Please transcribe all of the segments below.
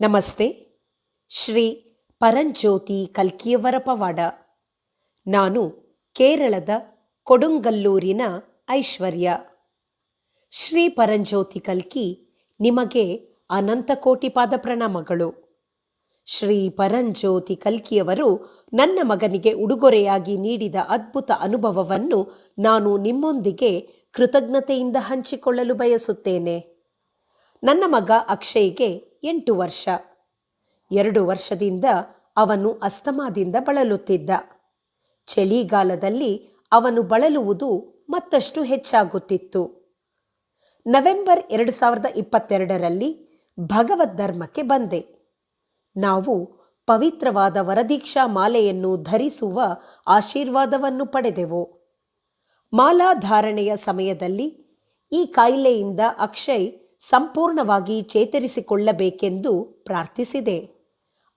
ನಮಸ್ತೆ. ಶ್ರೀ ಪರಂಜ್ಯೋತಿ ಕಲ್ಕಿಯವರ ಪವಾಡ ನಾನು ಕೇರಳದ ಕೊಡುಂಗಲ್ಲೂರಿನ ಐಶ್ವರ್ಯ. ಶ್ರೀ ಪರಂಜ್ಯೋತಿ ಕಲ್ಕಿ ನಿಮಗೆ ಅನಂತ ಕೋಟಿ ಪಾದ ಪ್ರಣಾಮಗಳು. ಶ್ರೀ ಪರಂಜ್ಯೋತಿ ಕಲ್ಕಿಯವರು ನನ್ನ ಮಗನಿಗೆ ಉಡುಗೊರೆಯಾಗಿ ನೀಡಿದ ಅದ್ಭುತ ಅನುಭವವನ್ನು ನಾನು ನಿಮ್ಮೊಂದಿಗೆ ಕೃತಜ್ಞತೆಯಿಂದ ಹಂಚಿಕೊಳ್ಳಲು ಬಯಸುತ್ತೇನೆ. ನನ್ನ ಮಗ ಅಕ್ಷಯ್ಗೆ ಎಂಟು ವರ್ಷ. ಎರಡು ವರ್ಷದಿಂದ ಅವನು ಅಸ್ತಮಾದಿಂದ ಬಳಲುತ್ತಿದ್ದ. ಚಳಿಗಾಲದಲ್ಲಿ ಅವನು ಬಳಲುವುದು ಮತ್ತಷ್ಟು ಹೆಚ್ಚಾಗುತ್ತಿತ್ತು. ನವೆಂಬರ್ ಎರಡು ಸಾವಿರದ ಇಪ್ಪತ್ತೆರಡರಲ್ಲಿ ಭಗವದ್ ಧರ್ಮಕ್ಕೆ ಬಂದೆ. ನಾವು ಪವಿತ್ರವಾದ ವರದೀಕ್ಷಾ ಮಾಲೆಯನ್ನು ಧರಿಸುವ ಆಶೀರ್ವಾದವನ್ನು ಪಡೆದೆವು. ಮಾಲಾಧಾರಣೆಯ ಸಮಯದಲ್ಲಿ ಈ ಕಾಯಿಲೆಯಿಂದ ಅಕ್ಷಯ್ ಸಂಪೂರ್ಣವಾಗಿ ಚೇತರಿಸಿಕೊಳ್ಳಬೇಕೆಂದು ಪ್ರಾರ್ಥಿಸಿದೆ.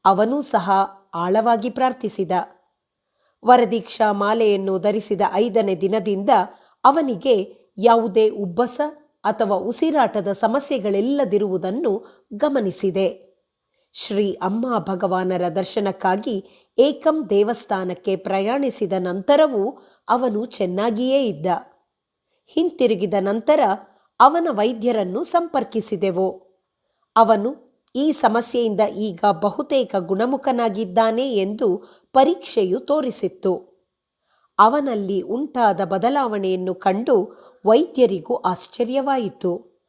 ಅವನೂ ಸಹ ಆಳವಾಗಿ ಪ್ರಾರ್ಥಿಸಿದ. ವರದೀಕ್ಷಾ ಮಾಲೆಯನ್ನು ಧರಿಸಿದ ಐದನೇ ದಿನದಿಂದ ಅವನಿಗೆ ಯಾವುದೇ ಉಬ್ಬಸ ಅಥವಾ ಉಸಿರಾಟದ ಸಮಸ್ಯೆಗಳಿಲ್ಲದಿರುವುದನ್ನು ಗಮನಿಸಿದೆ. ಶ್ರೀ ಅಮ್ಮ ಭಗವಾನರ ದರ್ಶನಕ್ಕಾಗಿ ಏಕಂ ದೇವಸ್ಥಾನಕ್ಕೆ ಪ್ರಯಾಣಿಸಿದ ನಂತರವೂ ಅವನು ಚೆನ್ನಾಗಿಯೇ ಇದ್ದ. ಹಿಂತಿರುಗಿದ ನಂತರ ಅವನ ವೈದ್ಯರನ್ನು ಸಂಪರ್ಕಿಸಿದೆವು. ಅವನು, ಈ ಸಮಸ್ಯೆಯಿಂದ ಈಗ ಬಹುತೇಕ ಗುಣಮುಖನಾಗಿದ್ದಾನೆ ಎಂದು ಪರೀಕ್ಷೆಯು ತೋರಿಸಿತ್ತು. ಅವನಲ್ಲಿ ಉಂಟಾದ ಬದಲಾವಣೆಯನ್ನು ಕಂಡು ವೈದ್ಯರಿಗೂ ಆಶ್ಚರ್ಯವಾಯಿತು.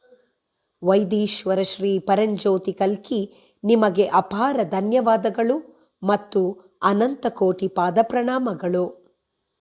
ವೈದೀಶ್ವರ ಶ್ರೀ ಪರಂಜ್ಯೋತಿ ಕಲ್ಕಿ, ನಿಮಗೆ ಅಪಾರ ಧನ್ಯವಾದಗಳು ಮತ್ತು ಅನಂತ ಕೋಟಿ ಪಾದ ಪ್ರಣಾಮಗಳು